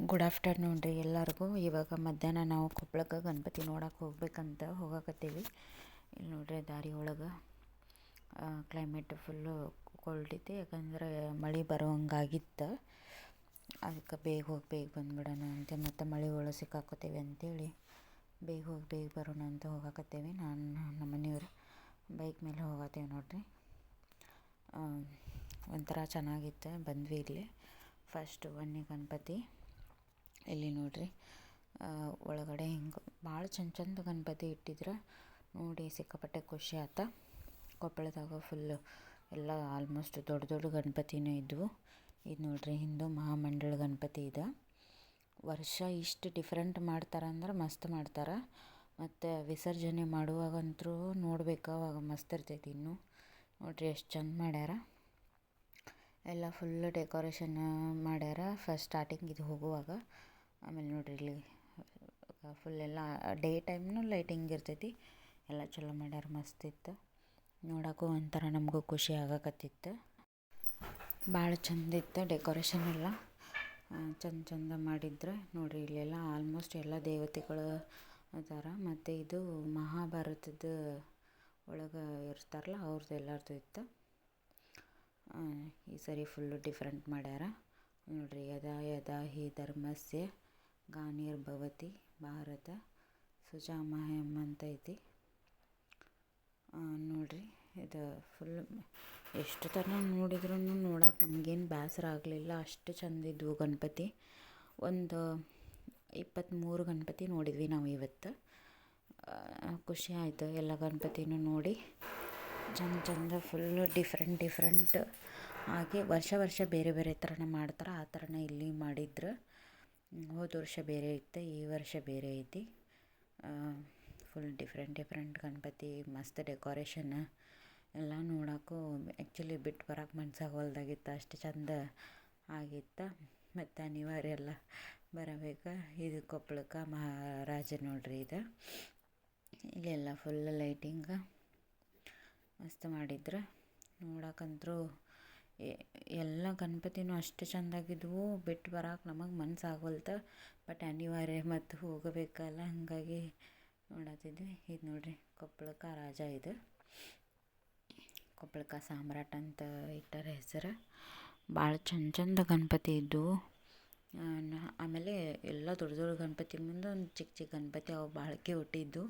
Good afternoon ರೀ ಎಲ್ಲರಿಗೂ. ಇವಾಗ ಮಧ್ಯಾಹ್ನ ನಾವು ಕೊಪ್ಪಳಕ್ಕೆ ಗಣಪತಿ ನೋಡಕ್ಕೆ ಹೋಗ್ಬೇಕಂತ ಹೋಗಕತ್ತೀವಿ. ಇಲ್ಲಿ ನೋಡ್ರಿ ದಾರಿ ಒಳಗೆ ಕ್ಲೈಮೇಟ್ ಫುಲ್ಲು ಕೋಲ್ಡ್ ಐತಿ. ಯಾಕಂದ್ರೆ ಮಳೆ ಬರೋಂಗಾಗಿತ್ತು. ಅದಕ್ಕೆ ಬೇಗ ಹೋಗಿ ಬೇಗ ಬಂದ್ಬಿಡೋಣ ಅಂತ ಮತ್ತು ಮಳೆ ಒಳಗೆ ಸಿಕ್ಕಾಕೋತೀವಿ ಅಂತೇಳಿ ಬೇಗ ಹೋಗಿ ಬೇಗ ಬರೋಣ ಅಂತ ಹೋಗಕತ್ತೀವಿ. ನಾನು ನಮ್ಮ ಮನೆಯವರು ಬೈಕ್ ಮೇಲೆ ಹೋಗತ್ತೇವೆ ನೋಡ್ರಿ. ಒಂಥರ ಚೆನ್ನಾಗಿತ್ತು. ಬಂದ್ವಿ ಇಲ್ಲಿ. ಫಸ್ಟ್ ವನ್ನಿ ಗಣಪತಿ. ಇಲ್ಲಿ ನೋಡ್ರಿ. ಒಳಗಡೆ ಹಿಂಗೆ ಭಾಳ ಚಂದ ಚಂದ ಗಣಪತಿ ಇಟ್ಟಿದ್ರೆ. ನೋಡಿ ಸಿಕ್ಕಾಪಟ್ಟೆ ಖುಷಿ ಆಯ್ತು ಕೊಪ್ಪಳದಾಗ ಫುಲ್ಲು ಎಲ್ಲ ಆಲ್ಮೋಸ್ಟ್ ದೊಡ್ಡ ದೊಡ್ಡ ಗಣಪತಿನೇ ಇದ್ವು. ಇದು ನೋಡ್ರಿ, ಹಿಂದೂ ಮಹಾಮಂಡಳ ಗಣಪತಿ ಇದೆ. ವರ್ಷ ಇಷ್ಟು ಡಿಫ್ರೆಂಟ್ ಮಾಡ್ತಾರೆ ಅಂದ್ರೆ ಮಸ್ತ್ ಮಾಡ್ತಾರೆ. ಮತ್ತು ವಿಸರ್ಜನೆ ಮಾಡುವಾಗಂತೂ ನೋಡ್ಬೇಕು, ಅವಾಗ ಮಸ್ತ್ ಇರ್ತೈತಿ ಇನ್ನು. ನೋಡ್ರಿ ಎಷ್ಟು ಚಂದ ಮಾಡ್ಯಾರ. ಎಲ್ಲ ಫುಲ್ ಡೆಕೋರೇಷನ್ ಮಾಡ್ಯಾರ ಫಸ್ಟ್ ಸ್ಟಾರ್ಟಿಂಗ್ ಇದು ಹೋಗುವಾಗ. ಆಮೇಲೆ ನೋಡ್ರಿ ಇಲ್ಲಿ ಫುಲ್ ಎಲ್ಲ ಡೇ ಟೈಮ್ನು ಲೈಟಿಂಗ್ ಇರ್ತೈತಿ. ಎಲ್ಲ ಚಲೋ ಮಾಡ್ಯಾರ, ಮಸ್ತ್ ಇತ್ತು. ನೋಡೋಕ್ಕೂ ಒಂಥರ ನಮಗೂ ಖುಷಿ ಆಗಕತ್ತಿತ್ತು. ಭಾಳ ಚಂದ ಇತ್ತು ಡೆಕೋರೇಷನ್ ಎಲ್ಲ. ಚಂದ ಚಂದ ಮಾಡಿದ್ರೆ. ನೋಡಿರಿ ಇಲ್ಲೆಲ್ಲ ಆಲ್ಮೋಸ್ಟ್ ಎಲ್ಲ ದೇವತೆಗಳು ಅದಾರ. ಮತ್ತು ಇದು ಮಹಾಭಾರತದ ಒಳಗೆ ಇರ್ತಾರಲ್ಲ ಅವ್ರದ್ದು ಎಲ್ಲರದು ಇತ್ತು. ಈ ಸರಿ ಫುಲ್ಲು ಡಿಫ್ರೆಂಟ್ ಮಾಡ್ಯಾರ. ನೋಡಿರಿ ಯದಾ ಯದಾ ಹಿ ಧರ್ಮಸ್ಯ ಗ್ಲಾನಿರ್ಭವತಿ ಭಾರತ. ಸುಜಾಮಹಂ ಅಂತ ಐತಿ. ನೋಡ್ರಿ, ಇದು ಫುಲ್ ಎಷ್ಟು ಥರ ನೋಡಿದ್ರೂ ನೋಡಕ್ಕೆ ನಮಗೇನು ಬೇಸರ ಆಗಲಿಲ್ಲ. ಅಷ್ಟು ಚಂದಿದ್ವು ಗಣಪತಿ. ಒಂದು ಇಪ್ಪತ್ತ್ಮೂರು ಗಣಪತಿ ನೋಡಿದ್ವಿ ನಾವು ಇವತ್ತು. ಖುಷಿ ಆಯಿತು ಎಲ್ಲ ಗಣಪತಿನೂ ನೋಡಿ. ಚಂದ ಚಂದ ಫುಲ್ಲು ಡಿಫ್ರೆಂಟ್ ಡಿಫ್ರೆಂಟ್ ಹಾಗೆ ವರ್ಷ ವರ್ಷ ಬೇರೆ ಬೇರೆ ಥರನೇ ಮಾಡ್ತಾರೆ. ಆ ಥರನೇ ಇಲ್ಲಿ ಮಾಡಿದ್ರು. ಹೋದ ವರ್ಷ ಬೇರೆ ಇತ್ತು, ಈ ವರ್ಷ ಬೇರೆ ಐತಿ ಫುಲ್ ಡಿಫ್ರೆಂಟ್ ಡಿಫ್ರೆಂಟ್ ಗಣಪತಿ, ಮಸ್ತ್ ಡೆಕೋರೇಷನ್ ಎಲ್ಲ ನೋಡೋಕ್ಕೂ ಆ್ಯಕ್ಚುಲಿ ಬಿಟ್ಟು ಬರೋಕೆ ಮನ್ಸಾಗವಲ್ದಾಗಿತ್ತು ಅಷ್ಟು ಚಂದ ಆಗಿತ್ತು. ಮತ್ತು ಅನಿವಾರ್ಯ ಎಲ್ಲ ಬರಬೇಕು. ಇದು ಕೊಪ್ಪಳಕ್ಕೆ ಮಹಾರಾಜ ನೋಡ್ರಿ ಇದು. ಇಲ್ಲೆಲ್ಲ ಫುಲ್ ಲೈಟಿಂಗ್ ಮಸ್ತ್ ಮಾಡಿದ್ರು. ನೋಡಕ್ಕಂತೂ ಎಲ್ಲ ಗಣಪತಿನೂ ಅಷ್ಟು ಚೆಂದಾಗಿದ್ವು, ಬಿಟ್ಟು ಬರಕ್ಕೆ ನಮಗೆ ಮನ್ಸಾಗವಲ್ತು ಬಟ್ ಅನಿವಾರ್ಯ ಮತ್ತು ಹೋಗಬೇಕಲ್ಲ, ಹಾಗಾಗಿ ನೋಡತ್ತಿದ್ವಿ. ಇದು ನೋಡಿರಿ ಕೊಪ್ಪಳಕ್ಕೆ ರಾಜ ಇದು. ಕೊಪ್ಪಳಕ್ಕೆ ಸಾಮ್ರಾಟ್ ಅಂತ ಇಟ್ಟಾರ ಹೆಸರು. ಭಾಳ ಚಂದ ಚಂದ ಗಣಪತಿ ಇದ್ದವು ಆಮೇಲೆ ಎಲ್ಲ ದೊಡ್ಡ ದೊಡ್ಡ ಗಣಪತಿ ಮುಂದೆ ಒಂದು ಚಿಕ್ಕ ಚಿಕ್ಕ ಗಣಪತಿ ಅವು ಬಾಳಿಕೆ ಹುಟ್ಟಿದ್ದು.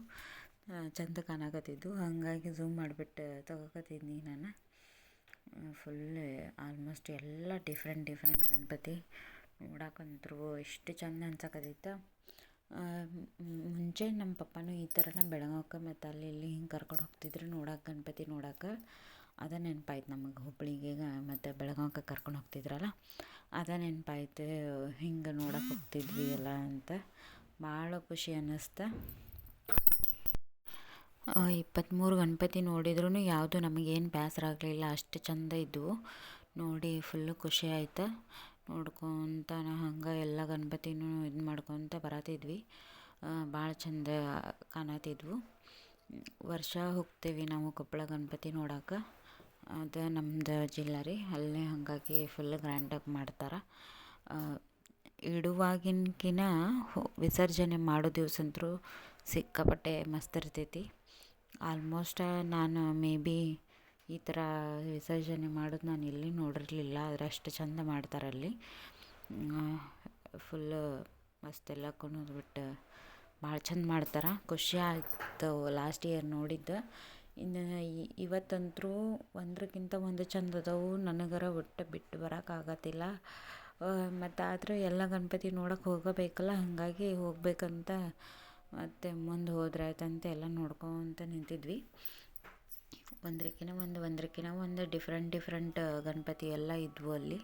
ಚಂದ ಕಾಣಕತ್ತಿದ್ದು. ಹಾಗಾಗಿ ಝೂಮ್ ಮಾಡಿಬಿಟ್ಟು ತಗೋಕತ್ತಿದ್ನಿ ನಾನು. ಫುಲ್ ಆಲ್ಮೋಸ್ಟ್ ಎಲ್ಲ ಡಿಫ್ರೆಂಟ್ ಡಿಫ್ರೆಂಟ್ ಗಣಪತಿ ನೋಡಕ್ಕಂತೂ ಎಷ್ಟು ಚಂದ ಅನ್ಸಕತ್ತಿತ್ತು ಮುಂಚೆ ನಮ್ಮ ಪಪ್ಪನೂ ಈ ಥರನೇ ಬೆಳಗಾವ್ಕೆ ಮತ್ತು ಅಲ್ಲಿ ಇಲ್ಲಿ ಹಿಂಗೆ ಕರ್ಕೊಂಡು ಹೋಗ್ತಿದ್ರು ನೋಡಕ್ಕೆ ಗಣಪತಿ ನೋಡಕ್ಕೆ ಅದೇ ನೆನಪಾಯ್ತು ನಮಗೆ ಹುಬ್ಬಳ್ಳಿಗೆ ಮತ್ತು ಬೆಳಗಾವ್ಗೆ ಕರ್ಕೊಂಡು ಹೋಗ್ತಿದ್ರಲ್ಲ. ಅದೇ ನೆನಪಾಯ್ತು ಹಿಂಗೆ ನೋಡಕ್ಕೆ ಹೋಗ್ತಿದ್ವಿ ಎಲ್ಲ ಅಂತ. ಭಾಳ ಖುಷಿ ಅನ್ನಿಸ್ತು ಇಪ್ಪತ್ತ್ಮೂರು ಗಣಪತಿ ನೋಡಿದ್ರೂ ಯಾವುದು ನಮಗೇನು ಬೇಸರ ಆಗಲಿಲ್ಲ, ಅಷ್ಟು ಚಂದ ಇದ್ವು. ನೋಡಿ ಫುಲ್ಲು ಖುಷಿ ಆಯ್ತು. ನೋಡ್ಕೊತ ಹಂಗೆ ಎಲ್ಲ ಗಣಪತಿನೂ ಇದು ಮಾಡ್ಕೊತ ಬರತಿದ್ವಿ. ಭಾಳ ಚಂದ ಕಾಣತಿದ್ವು. ವರ್ಷ ಹೋಗ್ತೇವೆ ನಾವು ಕೊಪ್ಪಳ ಗಣಪತಿ ನೋಡೋಕೆ. ಅದು ನಮ್ಮದು ಜಿಲ್ಲೆ ರೀ, ಅಲ್ಲೇ ಹಾಗಾಗಿ ಫುಲ್ ಗ್ರ್ಯಾಂಡಾಗಿ ಮಾಡ್ತಾರೆ. ಇಡುವಾಗಿನ್ಕಿನ ವಿಸರ್ಜನೆ ಮಾಡೋ ದಿವ್ಸ ಅಂತೂ ಸಿಕ್ಕಾಪಟ್ಟೆ ಮಸ್ತ್ ಇರ್ತೈತಿ. ಆಲ್ಮೋಸ್ಟ್ ನಾನು ಮೇ ಬಿ ಈ ಥರ ವಿಸರ್ಜನೆ ಮಾಡೋದು ನಾನು ಇಲ್ಲಿ ನೋಡಿರಲಿಲ್ಲ. ಆದರೆ ಅಷ್ಟು ಚಂದ ಮಾಡ್ತಾರೆ ಅಲ್ಲಿ. ಫುಲ್ ಮಸ್ತ್ ಎಲ್ಲ ಕುಣಿದ್ಬಿಟ್ಟು ಭಾಳ ಚಂದ ಮಾಡ್ತಾರೆ. ಖುಷಿ ಆಯಿತು ಲಾಸ್ಟ್ ಇಯರ್ ನೋಡಿದ್ದು. ಇನ್ನು ಇವತ್ತಂತೂ ಒಂದಕ್ಕಿಂತ ಒಂದು ಚಂದ ಅದಾವು. ನನಗರ ಒಟ್ಟು ಬಿಟ್ಟು ಬರೋಕ್ಕಾಗತ್ತಿಲ್ಲ ಮತ್ತು ಆದರೂ ಎಲ್ಲ ಗಣಪತಿ ನೋಡಕ್ಕೆ ಹೋಗಬೇಕಲ್ಲ. ಹಾಗಾಗಿ ಹೋಗಬೇಕಂತ ಮತ್ತು ಮುಂದೆ ಹೋದ್ರೆ ಆಯ್ತಂತ ಎಲ್ಲ ನೋಡ್ಕೊತ ನಿಂತಿದ್ವಿ. ಒಂದ್ರಕ್ಕಿನ ಒಂದು ಒಂದ್ರಕ್ಕಿನ ಒಂದು ಡಿಫ್ರೆಂಟ್ ಡಿಫ್ರೆಂಟ್ ಗಣಪತಿ ಎಲ್ಲ ಇದ್ವು ಅಲ್ಲಿ.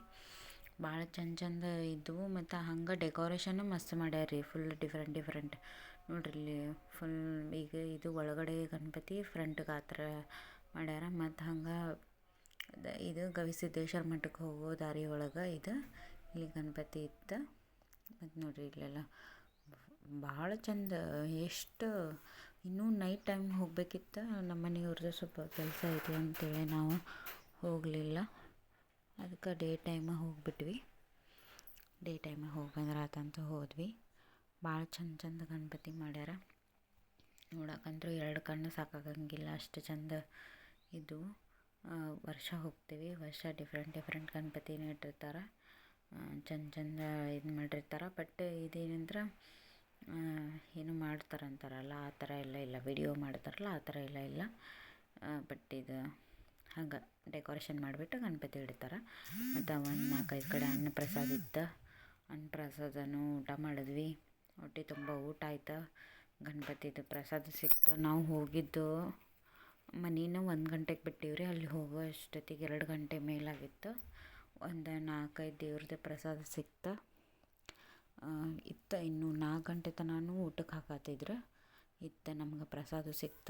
ಭಾಳ ಚಂದ ಚಂದ ಇದ್ವು ಮತ್ತು ಹಂಗೆ ಡೆಕೋರೇಷನ್ನು ಮಸ್ತ್ ಮಾಡ್ಯಾರ ರೀ ಫುಲ್ ಡಿಫ್ರೆಂಟ್ ಡಿಫ್ರೆಂಟ್ ನೋಡ್ರಿ ಇಲ್ಲಿ ಫುಲ್ ಈಗ ಇದು ಒಳಗಡೆ ಗಣಪತಿ ಫ್ರಂಟ್ಗೆ ಆ ಥರ ಮಾಡ್ಯಾರ ಮತ್ತು ಹಂಗೆ ಇದು ಗವಿಸಿದ್ದೇಶ್ವರ ಮಠಕ್ಕೆ ಹೋಗೋ ದಾರಿ ಒಳಗೆ ಇದು ಇಲ್ಲಿ ಗಣಪತಿ ಇತ್ತು. ಮತ್ತು ನೋಡ್ರಿ ಇಲ್ಲೆಲ್ಲ ಭಾಳ ಚಂದ. ಎಷ್ಟು ಇನ್ನೂ ನೈಟ್ ಟೈಮ್ ಹೋಗಬೇಕಿತ್ತು? ನಮ್ಮ ಮನೆಯವ್ರದ್ದು ಸ್ವಲ್ಪ ಕೆಲಸ ಐತಿ ಅಂತೇಳಿ ನಾವು ಹೋಗಲಿಲ್ಲ. ಅದಕ್ಕೆ ಡೇ ಟೈಮ ಹೋಗಿಬಿಟ್ವಿ. ಡೇ ಟೈಮಿಗೆ ಹೋಗಿ ಬಂದ್ರೆ ಆತಂತ ಹೋದ್ವಿ. ಭಾಳ ಚಂದ ಚಂದ ಗಣಪತಿ ಮಾಡ್ಯಾರ. ನೋಡಕ್ಕಂತೂ ಎರಡು ಕಣ್ಣು ಸಾಕಾಗಂಗಿಲ್ಲ. ಅಷ್ಟು ಚಂದ ಇದು. ವರ್ಷ ಹೋಗ್ತೀವಿ. ವರ್ಷ ಡಿಫ್ರೆಂಟ್ ಡಿಫ್ರೆಂಟ್ ಗಣಪತಿನ ಇಟ್ಟಿರ್ತಾರೆ. ಚಂದ ಚಂದ ಇದು ಮಾಡಿರ್ತಾರೆ. ಬಟ್ ಇದೇನಂದ್ರೆ ಏನು ಮಾಡ್ತಾರಂತಾರಲ್ಲ, ಆ ಥರ ಎಲ್ಲ ಇಲ್ಲ. ವಿಡಿಯೋ ಮಾಡ್ತಾರಲ್ಲ, ಆ ಥರ ಎಲ್ಲ ಇಲ್ಲ. ಬಟ್ ಇದು ಹಂಗೆ ಡೆಕೋರೇಷನ್ ಮಾಡಿಬಿಟ್ಟು ಗಣಪತಿ ಇಡ್ತಾರೆ. ಮತ್ತು ಒಂದು ನಾಲ್ಕೈದು ಕಡೆ ಅನ್ನ ಪ್ರಸಾದ ಇತ್ತು. ಅನ್ನ ಪ್ರಸಾದನೂ ಊಟ ಮಾಡಿದ್ವಿ. ಹೊಟ್ಟೆ ತುಂಬ ಊಟ ಆಯ್ತು. ಗಣಪತಿದು ಪ್ರಸಾದ ಸಿಕ್ತು. ನಾವು ಹೋಗಿದ್ದು ಮನೇನ ಒಂದು ಗಂಟೆಗೆ ಬಿಟ್ಟೀವ್ರಿ. ಅಲ್ಲಿ ಹೋಗೋ ಅಷ್ಟೊತ್ತಿಗೆ ಎರಡು ಗಂಟೆ ಮೇಲಾಗಿತ್ತು. ಒಂದು ನಾಲ್ಕೈದು ದೇವ್ರದ್ದು ಪ್ರಸಾದ ಸಿಕ್ತು. ಇತ್ತು ಇನ್ನು ನಾಲ್ಕು ಗಂಟೆ ತನಕನೂ ಊಟಕ್ಕೆ ಹಾಕತ್ತಿದ್ರು. ಇತ್ತ ನಮ್ಗೆ ಪ್ರಸಾದ ಸಿಕ್ತ.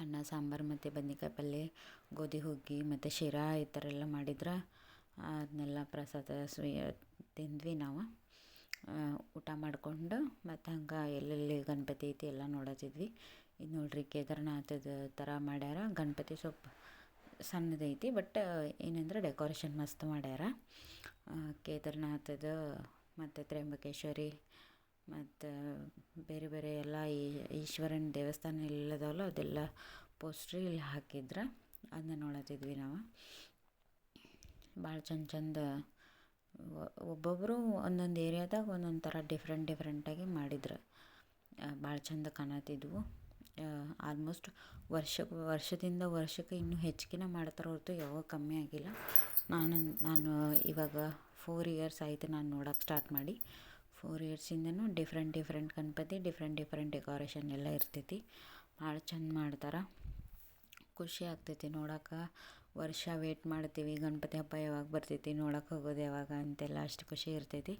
ಅನ್ನ, ಸಾಂಬಾರು ಮತ್ತು ಬದ್ನೆಕಾಯಿ ಪಲ್ಯ ಗೋಧಿ ಹುಗ್ಗಿ ಮತ್ತು ಶಿರಾ ಈ ಥರ ಎಲ್ಲ ಮಾಡಿದ್ರೆ ಅದನ್ನೆಲ್ಲ ಪ್ರಸಾದ ಸ್ವೀ, ತಿಂದ್ವಿ ನಾವು. ಊಟ ಮಾಡಿಕೊಂಡು ಮತ್ತು ಹಂಗೆ ಎಲ್ಲೆಲ್ಲಿ ಗಣಪತಿ ಐತಿ ಎಲ್ಲ ನೋಡತ್ತಿದ್ವಿ. ಇದು ನೋಡ್ರಿ ಕೇದಾರನಾಥದ ಥರ ಮಾಡ್ಯಾರ. ಗಣಪತಿ ಸ್ವಲ್ಪ ಸಣ್ಣದೈತಿ ಬಟ್ ಏನಂದ್ರೆ ಡೆಕೋರೇಷನ್ ಮಸ್ತ್ ಮಾಡ್ಯಾರ. ಕೇದಾರ್ನಾಥದ ಮತ್ತು ತ್ರ್ಯಂಬಕೇಶ್ವರಿ, ಮತ್ತು ಬೇರೆ ಬೇರೆ ಎಲ್ಲ ಈಶ್ವರನ ದೇವಸ್ಥಾನ ಎಲ್ಲದವಲ್ಲ ಅದೆಲ್ಲ ಪೋಸ್ಟ್ರ್ ಇಲ್ಲಿ ಹಾಕಿದ್ರು ಅದನ್ನ ನೋಡತ್ತಿದ್ವಿ ನಾವು. ಭಾಳ ಚಂದ ಚಂದ ಒಬ್ಬೊಬ್ಬರು ಒಂದೊಂದು ಏರಿಯಾದಾಗ ಒಂದೊಂದು ಥರ ಡಿಫ್ರೆಂಟ್ ಡಿಫ್ರೆಂಟಾಗಿ ಮಾಡಿದ್ರು. ಭಾಳ ಚಂದ ಕಾಣತ್ತಿದ್ವು. ಆಲ್ಮೋಸ್ಟ್ ವರ್ಷ ವರ್ಷದಿಂದ ವರ್ಷಕ್ಕೆ ಇನ್ನೂ ಹೆಚ್ಚಿಗೆನೇ ಮಾಡ್ತಾರೆ ಹೊರತು ಯಾವಾಗ ಕಮ್ಮಿ ಆಗಿಲ್ಲ. ನಾನು ನಾನು ಇವಾಗ ಫೋರ್ ಇಯರ್ಸ್ ಆಯಿತು ನಾನು ನೋಡೋಕೆ ಸ್ಟಾರ್ಟ್ ಮಾಡಿ. Four ಇಯರ್ಸಿಂದನೂ different different Ganapati different different decoration ಎಲ್ಲ ಇರ್ತೈತಿ. ಭಾಳ ಚಂದ ಮಾಡ್ತಾರೆ. ಖುಷಿ ಆಗ್ತೈತಿ ನೋಡೋಕೆ. ವರ್ಷ ವೇಟ್ ಮಾಡ್ತೀವಿ, ಗಣಪತಿ ಹಬ್ಬ ಯಾವಾಗ ಬರ್ತೈತಿ, ನೋಡೋಕೆ ಹೋಗೋದು ಯಾವಾಗ ಅಂತೆಲ್ಲ ಅಷ್ಟು ಖುಷಿ ಇರ್ತೈತಿ.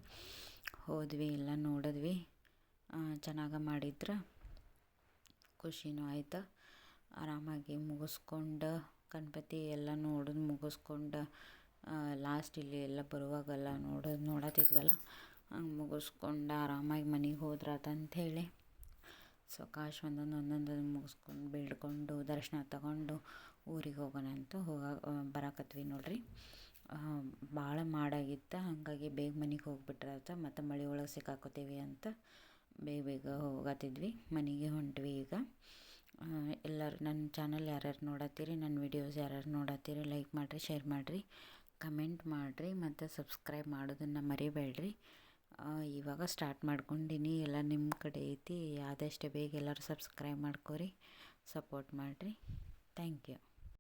ಹೋದ್ವಿ, ಎಲ್ಲ ನೋಡಿದ್ವಿ. ಚೆನ್ನಾಗಿ ಮಾಡಿದ್ರೆ. ಖುಷಿನೂ ಆಯ್ತು. ಆರಾಮಾಗಿ ಮುಗಿಸ್ಕೊಂಡು ಗಣಪತಿ ಎಲ್ಲ ನೋಡಿದ್ ಮುಗಿಸ್ಕೊಂಡು ಲಾಸ್ಟ್ ಇಲ್ಲಿ ಎಲ್ಲ ಬರುವಾಗೆಲ್ಲ ನೋಡೋದು ನೋಡತ್ತಿದ್ವಲ್ಲ ಹಂಗೆ ಮುಗಿಸ್ಕೊಂಡು ಆರಾಮಾಗಿ ಮನೆಗೆ ಹೋದ್ರಾತು ಅಂಥೇಳಿ. ಕಾಶ್ ಒಂದೊಂದು ಒಂದೊಂದು ಮುಗಿಸ್ಕೊಂಡು ಬೇಡ್ಕೊಂಡು ದರ್ಶನ ತಗೊಂಡು ಊರಿಗೆ ಹೋಗೋಣ ಅಂತ ಹೋಗ ಬರಾಕತ್ವಿ ನೋಡಿರಿ. ಭಾಳ ಮಾಡಾಗಿತ್ತು, ಹಾಗಾಗಿ ಬೇಗ ಮನೆಗೆ ಹೋಗ್ಬಿಟ್ರಾತು, ಮತ್ತು ಮಳೆ ಒಳಗೆ ಸಿಕ್ಕಾಕೋತೀವಿ ಅಂತ ಬೇಗ ಬೇಗ ಹೋಗತ್ತಿದ್ವಿ, ಮನೆಗೆ ಹೊಂಟ್ವಿ ಈಗ. ಎಲ್ಲರೂ ನನ್ನ ಚಾನಲ್ ಯಾರ್ಯಾರು ನೋಡತ್ತೀರಿ ನನ್ನ ವಿಡಿಯೋಸ್ ಯಾರ್ಯಾರು ನೋಡತ್ತೀರಿ ಲೈಕ್ ಮಾಡಿರಿ ಶೇರ್ ಮಾಡಿರಿ. ಕಮೆಂಟ್ ಮಾಡಿರಿ ಮತ್ತು ಸಬ್ಸ್ಕ್ರೈಬ್ ಮಾಡೋದನ್ನು ಮರಿಬೇಡ್ರಿ. ಇವಾಗ ಸ್ಟಾರ್ಟ್ ಮಾಡ್ಕೊಂಡಿನಿ. ಎಲ್ಲ ನಿಮ್ಮ ಕಡೆ ಐತಿ. ಆದಷ್ಟು ಬೇಗ ಎಲ್ಲರೂ ಸಬ್ಸ್ಕ್ರೈಬ್ ಮಾಡ್ಕೊರಿ. ಸಪೋರ್ಟ್ ಮಾಡಿರಿ. Thank you